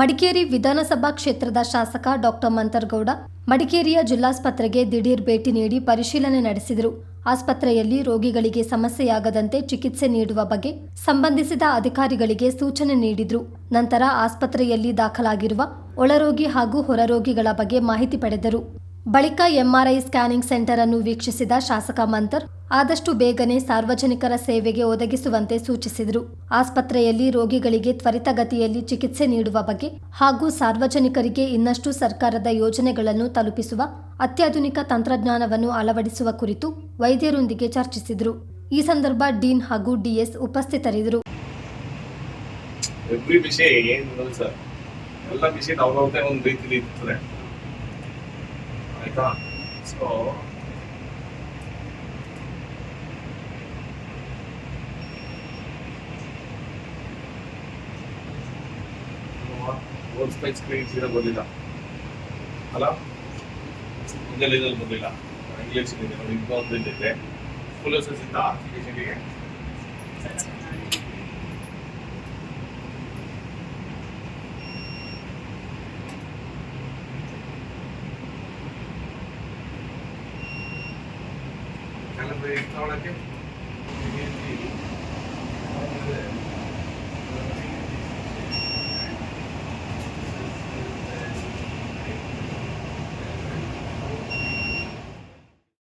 ಮಡಿಕೇರಿ ವಿಧಾನಸಭಾ ಕ್ಷೇತ್ರದ ಶಾಸಕ ಡಾಕ್ಟರ್ ಮಂತರ್ಗೌಡ ಮಡಿಕೇರಿಯ ಜಿಲ್ಲಾಸ್ಪತ್ರೆಗೆ ದಿಢೀರ್ ಭೇಟಿ ನೀಡಿ ಪರಿಶೀಲನೆ ನಡೆಸಿದರು. ಆಸ್ಪತ್ರೆಯಲ್ಲಿ ರೋಗಿಗಳಿಗೆ ಸಮಸ್ಯೆಯಾಗದಂತೆ ಚಿಕಿತ್ಸೆ ನೀಡುವ ಬಗ್ಗೆ ಸಂಬಂಧಿಸಿದ ಅಧಿಕಾರಿಗಳಿಗೆ ಸೂಚನೆ ನೀಡಿದ್ರು. ನಂತರ ಆಸ್ಪತ್ರೆಯಲ್ಲಿ ದಾಖಲಾಗಿರುವ ಒಳರೋಗಿ ಹಾಗೂ ಹೊರರೋಗಿಗಳ ಬಗ್ಗೆ ಮಾಹಿತಿ ಪಡೆದರು. ಬಳಿಕ ಎಂಆರ್ಐ ಸ್ಕ್ಯಾನಿಂಗ್ ಸೆಂಟರ್ ಅನ್ನು ವೀಕ್ಷಿಸಿದ ಶಾಸಕ ಮಂತರ್ ಆದಷ್ಟು ಬೇಗನೆ ಸಾರ್ವಜನಿಕರ ಸೇವೆಗೆ ಒದಗಿಸುವಂತೆ ಸೂಚಿಸಿದರು. ಆಸ್ಪತ್ರೆಯಲ್ಲಿ ರೋಗಿಗಳಿಗೆ ತ್ವರಿತಗತಿಯಲ್ಲಿ ಚಿಕಿತ್ಸೆ ನೀಡುವ ಬಗ್ಗೆ ಹಾಗೂ ಸಾರ್ವಜನಿಕರಿಗೆ ಇನ್ನಷ್ಟು ಸರ್ಕಾರದ ಯೋಜನೆಗಳನ್ನು ತಲುಪಿಸುವ ಅತ್ಯಾಧುನಿಕ ತಂತ್ರಜ್ಞಾನವನ್ನು ಅಳವಡಿಸುವ ಕುರಿತು ವೈದ್ಯರೊಂದಿಗೆ ಚರ್ಚಿಸಿದರು. ಈ ಸಂದರ್ಭ ಡೀನ್ ಹಾಗೂ ಡಿಎಸ್ ಉಪಸ್ಥಿತರಿದ್ದರು. ಎಲ್ಲ ವಿಷಯ ಅವ್ರವ್ರದ್ದೇ ಒಂದು ರೀತಿಲಿ ಇರ್ತದೆ ಆಯ್ತಾ ಸೊ ಓಲ್ಡ್ ಸ್ಪೈಕ್ ಸ್ಕ್ರೀನ್ಸ್ ಇರೋ ಬಂದಿಲ್ಲ ಅಲ್ಲ ಮುಂದೆಲ್ಲ ಇದ್ರಲ್ಲಿ ಬಂದಿಲ್ಲ ಇಂಗ್ಲೀಷ್ ಇದೆ ನೋಡಿ ಇನ್ನೊಂದು ಇದೆ ಫುಲ್ ಎಸ್ ಇಂದ ಅಪ್ಲಿಕೇಶನ್ಗೆ ahora qué?